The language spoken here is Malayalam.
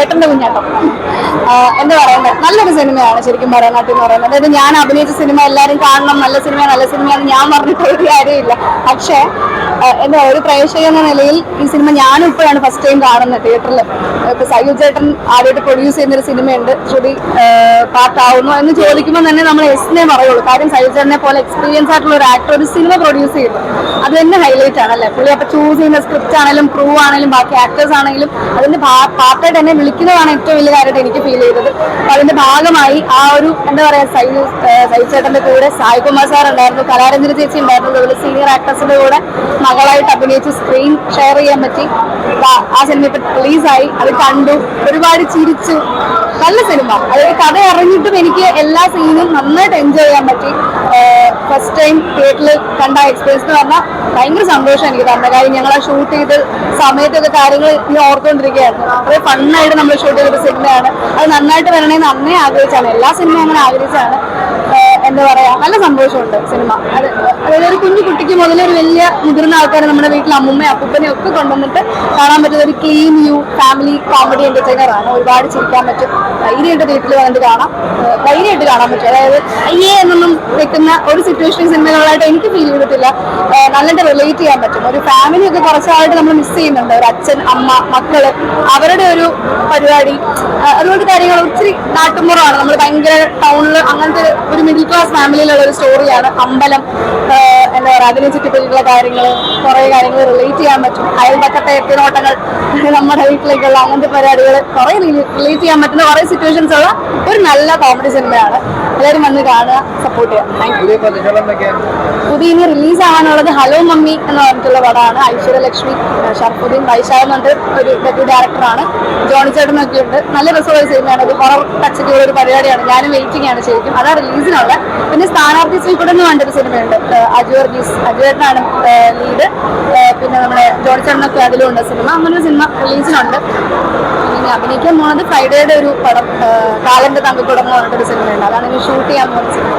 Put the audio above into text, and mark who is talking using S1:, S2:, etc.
S1: ചേട്ടന്റെ കുഞ്ഞാട്ടം. എന്താ പറയുന്നത് നല്ലൊരു സിനിമയാണ് ശരിക്കും ഭരതനാട്യം എന്ന് പറയുന്നത്. അതായത് ഞാൻ അഭിനയിച്ച സിനിമ എല്ലാവരും കാണണം നല്ല സിനിമ നല്ല സിനിമയാണ് ഞാൻ പറഞ്ഞിട്ട് ഒരു കാര്യമില്ല. പക്ഷേ എന്താ ഒരു പ്രേക്ഷക എന്ന നിലയിൽ ഈ സിനിമ ഞാനും ഇപ്പോഴാണ് ഫസ്റ്റ് ടൈം കാണുന്നത് തിയേറ്ററിൽ ഇപ്പൊ സയ്യു ചേട്ടൻ ആദ്യമായിട്ട് പ്രൊഡ്യൂസ് ചെയ്യുന്നൊരു സിനിമയുണ്ട്. ശ്രുതി പാട്ടാവുന്നു എന്ന് ചോദിക്കുമ്പോൾ തന്നെ നമ്മൾ എസ്നെ പറയുള്ളൂ. കാര്യം സയ്യു ചേട്ടനെ പോലെ എക്സ്പീരിയൻസ് ആയിട്ടുള്ള ഒരു ആക്ടർ ഒരു സിനിമ പ്രൊഡ്യൂസ് ചെയ്തു അത് തന്നെ ഹൈലൈറ്റ് ആണല്ലേ പുള്ളി അപ്പൊ ചൂസ് ചെയ്യുന്ന സ്ക്രിപ്റ്റ് ആണെങ്കിലും ക്രൂ ആണെങ്കിലും ബാക്കി ആക്ടേഴ്സ് ആണെങ്കിലും അതിന്റെ പാർട്ടായിട്ട് എന്നെ വിളിക്കുന്നതാണ് ഏറ്റവും വലിയ കാര്യമായിട്ട് എനിക്ക് ഫീൽ ചെയ്തത്. അപ്പൊ അതിന്റെ ഭാഗമായി ആ ഒരു എന്താ പറയാ സൈ സൈ ചേട്ടന്റെ കൂടെ സായികുമാർ സാർ ഉണ്ടായിരുന്നു കലാരഞ്ജന ചേച്ചി ഉണ്ടായിരുന്നു അതുപോലെ സീനിയർ ആക്ടേഴ്സിന്റെ കൂടെ മകളായിട്ട് അഭിനയിച്ച് സ്ക്രീൻ ഷെയർ ചെയ്യാൻ പറ്റി. ആ- സിനിമ ഇപ്പൊ റിലീസായി അത് കണ്ടു. ഒരുപാട് ചിരിച്ചു. നല്ല സിനിമ അതായത് കഥ ഇറങ്ങിയിട്ടും എനിക്ക് എല്ലാ സീനും നന്നായിട്ട് എൻജോയ് ചെയ്യാൻ പറ്റി. ഫസ്റ്റ് ടൈം തിയേറ്ററിൽ കണ്ട എക്സ്പീരിയൻസ് എന്ന് പറഞ്ഞാൽ ഭയങ്കര സന്തോഷം എനിക്ക് തന്നെ കാര്യം. ഞങ്ങൾ ആ ഷൂട്ട് ചെയ്ത് സമയത്തൊക്കെ കാര്യങ്ങൾ ഇനി ഓർത്തുകൊണ്ടിരിക്കുകയായിരുന്നു. അത്ര ഫണ്ണായിട്ട് നമ്മൾ ഷൂട്ട് ചെയ്തൊരു സിനിമയാണ് അത് നന്നായിട്ട് വരണേന്ന് അന്നേ ആഗ്രഹിച്ചാണ്. എല്ലാ സിനിമയും അങ്ങനെ ആഗ്രഹിച്ചാണ്. എന്താ പറയാ നല്ല സന്തോഷമുണ്ട് സിനിമ അത് അതായത് ഒരു കുഞ്ഞു കുട്ടിക്ക് മുതൽ ഒരു വലിയ മുതിർന്ന ആൾക്കാർ നമ്മുടെ വീട്ടിൽ അമ്മുമ്മ അപ്പൂപ്പനെയും ഒക്കെ കൊണ്ടുവന്നിട്ട് കാണാൻ പറ്റുന്ന ഒരു clean U family comedy entertainer ആണ്. ഒരുപാട് ചിരിക്കാൻ പറ്റും. ധൈര്യമായിട്ട് വീട്ടിൽ വന്നിട്ട് കാണാം. ധൈര്യമായിട്ട് കാണാൻ പറ്റും. അതായത് അയ്യേ എന്നൊന്നും വെക്കുന്ന ഒരു സിറ്റുവേഷൻ സിനിമകളായിട്ട് എനിക്ക് ഫീൽ ചെയ്തിട്ടില്ല. നല്ലതായിട്ട് റിലേറ്റ് ചെയ്യാൻ പറ്റും. ഒരു ഫാമിലി ഒക്കെ കുറച്ചായിട്ട് നമ്മൾ മിസ് ചെയ്യുന്നുണ്ട്. ഒരു അച്ഛൻ അമ്മ മക്കൾ അവരുടെ ഒരു പരിപാടി അതുപോലത്തെ കാര്യങ്ങൾ ഒത്തിരി നാട്ടുമ്പുറമാണ്. നമ്മൾ ഭയങ്കര ടൗണിൽ അങ്ങനത്തെ ഒരു മിഡിൽ ക്ലാസ് ഫാമിലിയിലുള്ള ഒരു സ്റ്റോറിയാണ് അമ്പലം എന്താ പറയുക അതിനെ ചുറ്റിപ്പറ്റിയുള്ള കാര്യങ്ങൾ കുറേ കാര്യങ്ങൾ റിലേറ്റ് ചെയ്യാൻ പറ്റും. അയൽപക്കത്തെ എത്തിനോട്ടങ്ങൾ നമ്മുടെ വീട്ടിലേക്കുള്ള അങ്ങനത്തെ പരിപാടികൾ കുറേ റിലേറ്റ് ചെയ്യാൻ പറ്റുന്ന കുറേ സിറ്റുവേഷൻസ് ഉള്ള ഒരു നല്ല കോമഡി സിനിമയാണ് എല്ലാവരും വന്ന് കാണുക സപ്പോർട്ട് ചെയ്യുക.
S2: പുതിയ
S1: ഇനി റിലീസ് ആവാനുള്ളത് ഹലോ മമ്മി എന്ന് പറഞ്ഞിട്ടുള്ള പടമാണ്. ഐശ്വര്യലക്ഷ്മി ഷർഫുദ്ദീൻ വൈശാഖ് എന്ന് പറഞ്ഞിട്ട് ഒരു ഡെപ്യൂട്ടി ഡയറക്ടറാണ് ജോണി ചേട്ടനൊക്കെ ഉണ്ട്. നല്ല റിസോർട്ട് ചെയ്യുന്നതാണ്. ഒരു ഹൊറർ ടച്ചിലുള്ള ഒരു പരിപാടിയാണ്. ഞാനും വെയിറ്റിംഗ് ആണ് ശരിക്കും. അതാ റിലീസിനുള്ള പിന്നെ സ്ഥാനാർത്ഥി ശ്രീകുടൻ എന്ന് പറഞ്ഞൊരു സിനിമയുണ്ട്. അജു വർഗീസ് അജു ചേട്ടനാണ് ലീഡ് പിന്നെ നമ്മുടെ ജോണി ചേട്ടനൊക്കെ അതിലുണ്ട് സിനിമ. അങ്ങനെ ഒരു സിനിമ റിലീസിനുണ്ട് ഇനി അഭിനയിക്കാൻ പോകുന്നത് ഫ്രൈഡേയുടെ ഒരു പടം കാലന്റെ തങ്കക്കുടം എന്ന് പറഞ്ഞിട്ടൊരു സിനിമയുണ്ട്. അതാണ് ഷൂട്ട് ചെയ്യാൻ പോകുന്ന സിനിമ.